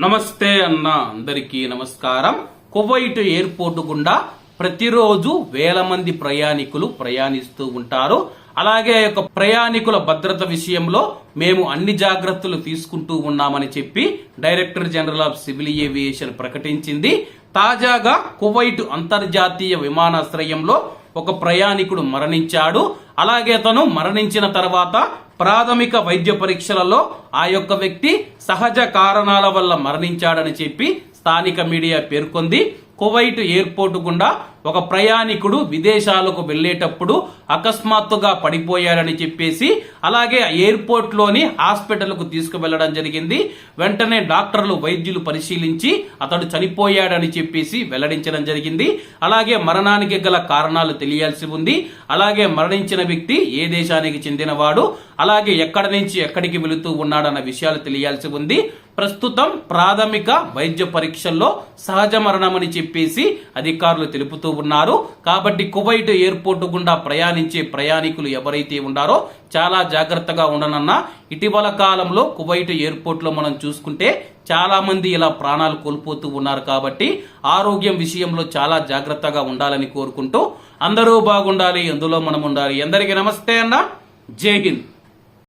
నమస్తే అన్న అందరికీ నమస్కారం. కువైట్ ఎయిర్పోర్ట్ గుండా ప్రతిరోజు వేల మంది ప్రయాణికులు ప్రయాణిస్తూ ఉంటారు. అలాగే యొక్క ప్రయాణికుల భద్రత విషయంలో మేము అన్ని జాగ్రత్తలు తీసుకుంటూ ఉన్నామని చెప్పి director general of civil aviation ప్రకటించింది. తాజాగా కువైట్ అంతర్జాతీయ విమానాశ్రయంలో ఒక ప్రయాణికుడు మరణించాడు. అలాగే తను మరణించిన తర్వాత ప్రాథమిక వైద్య పరీక్షలలో ఆ యొక్క వ్యక్తి సహజ కారణాల వల్ల మరణించాడని చెప్పి స్థానిక మీడియా పేర్కొంది. కువైట్ ఎయిర్పోర్ట్ గుండా ఒక ప్రయాణికుడు విదేశాలకు వెళ్ళేటప్పుడు అకస్మాత్తుగా పడిపోయాడని చెప్పేసి అలాగే ఎయిర్పోర్ట్లోని హాస్పిటల్కు తీసుకువెళ్ళడం జరిగింది. వెంటనే డాక్టర్లు వైద్యులు పరిశీలించి అతడు చనిపోయాడని చెప్పేసి వెల్లడించడం జరిగింది. అలాగే మరణానికి గల కారణాలు తెలియాల్సి ఉంది. అలాగే మరణించిన వ్యక్తి ఏ దేశానికి చెందినవాడు అలాగే ఎక్కడి నుంచి ఎక్కడికి వెళుతూ ఉన్నాడన్న విషయాలు తెలియాల్సి ఉంది. ప్రస్తుతం ప్రాథమిక వైద్య పరీక్షల్లో సహజ మరణమని చెప్పేసి అధికారులు తెలుపుతూ ఉన్నారు. కాబట్టి కువైట్ ఎయిర్పోర్ట్ గుండా ప్రయాణించే ప్రయాణికులు ఎవరైతే ఉన్నారో చాలా జాగ్రత్తగా ఉండనన్నా ఇటీవల కాలంలో కువైట్ ఎయిర్పోర్ట్లో మనం చూసుకుంటే చాలా మంది ఇలా ప్రాణాలు కోల్పోతూ ఉన్నారు కాబట్టి ఆరోగ్యం విషయంలో చాలా జాగ్రత్తగా ఉండాలని కోరుకుంటూ అందరూ బాగుండాలి అందులో మనం ఉండాలి. అందరికీ నమస్తే అన్న. జై హింద్.